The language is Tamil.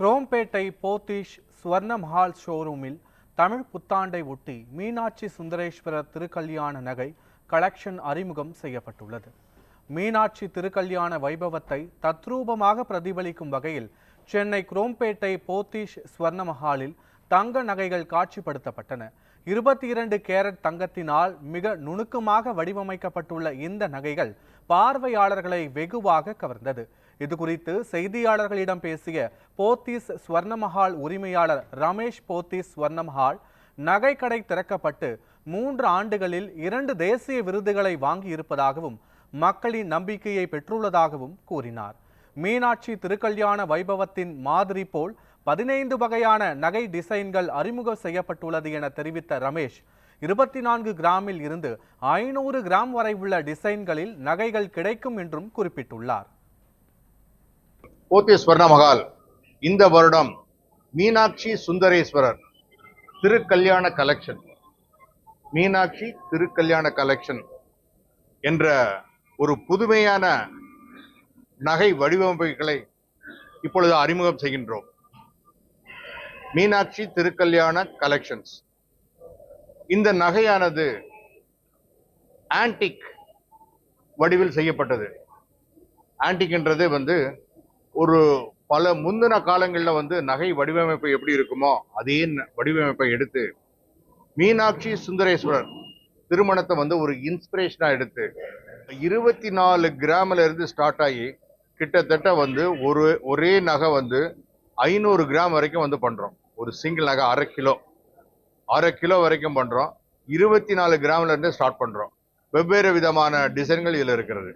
குரோம்பேட்டை போத்தீஷ் ஸ்வர்ண மஹால் ஷோரூமில் தமிழ் புத்தாண்டை ஒட்டி மீனாட்சி சுந்தரேஸ்வரர் திருக்கல்யாண நகை கலெக்ஷன் அறிமுகம் செய்யப்பட்டுள்ளது. மீனாட்சி திருக்கல்யாண வைபவத்தை தத்ரூபமாக பிரதிபலிக்கும் வகையில் சென்னை குரோம்பேட்டை போத்தீஷ் ஸ்வர்ண மஹாலில் தங்க நகைகள் காட்சிப்படுத்தப்பட்டன. இருபத்தி இரண்டு கேரட் தங்கத்தினால் மிக நுணுக்கமாக வடிவமைக்கப்பட்டுள்ள இந்த நகைகள் பார்வையாளர்களை வெகுவாக கவர்ந்தது. இது குறித்து செய்தியாளர்களிடம் பேசிய போத்தீஸ் ஸ்வர்ணமஹால் உரிமையாளர் ரமேஷ் போத்தீஸ் ஸ்வர்ணமஹால் நகைக்கடை திறக்கப்பட்டு மூன்று ஆண்டுகளில் இரண்டு தேசிய விருதுகளை வாங்கியிருப்பதாகவும் மக்களின் நம்பிக்கையை பெற்றுள்ளதாகவும் கூறினார். மீனாட்சி திருக்கல்யாண வைபவத்தின் மாதிரி போல் பதினைந்து வகையான நகை டிசைன்கள் அறிமுகம் செய்யப்பட்டுள்ளது என தெரிவித்த ரமேஷ் இருபத்தி நான்கு கிராமில் இருந்து ஐநூறு கிராம் வரை உள்ள டிசைன்களில் நகைகள் கிடைக்கும் என்றும் குறிப்பிட்டுள்ளார். போத்தி ஸ்வர்ணமகால் இந்த வருடம் மீனாட்சி சுந்தரேஸ்வரர் திருக்கல்யாண கலெக்ஷன் மீனாட்சி திருக்கல்யாண கலெக்ஷன் என்ற ஒரு புதுமையான நகை வடிவமைப்புகளை இப்பொழுது அறிமுகம் செய்கின்றோம். மீனாட்சி திருக்கல்யாண கலெக்ஷன்ஸ் இந்த நகையானது ஆன்டிக் வடிவில் செய்யப்பட்டது. ஆன்டிக்ன்றது வந்து ஒரு பல முந்தின காலங்களில் வந்து நகை வடிவமைப்பு எப்படி இருக்குமோ அதே ந- வடிவமைப்பை எடுத்து மீனாட்சி சுந்தரேஸ்வரர் திருமணத்தை வந்து ஒரு இன்ஸ்பிரேஷனாக எடுத்து இருபத்தி நாலு கிராம்ல இருந்து ஸ்டார்ட் ஆகி கிட்டத்தட்ட வந்து ஒரு ஒரே நகை வந்து ஐநூறு கிராம் வரைக்கும் வந்து பண்ணுறோம் ஒரு சிங்கிள் நகை அரை கிலோ. அரை கிலோ வரைக்கும் பண்ணுறோம் இருபத்தி நாலு கிராமில் இருந்து ஸ்டார்ட் பண்ணுறோம் வெவ்வேறு விதமான டிசைன்கள் இதில் இருக்கிறது.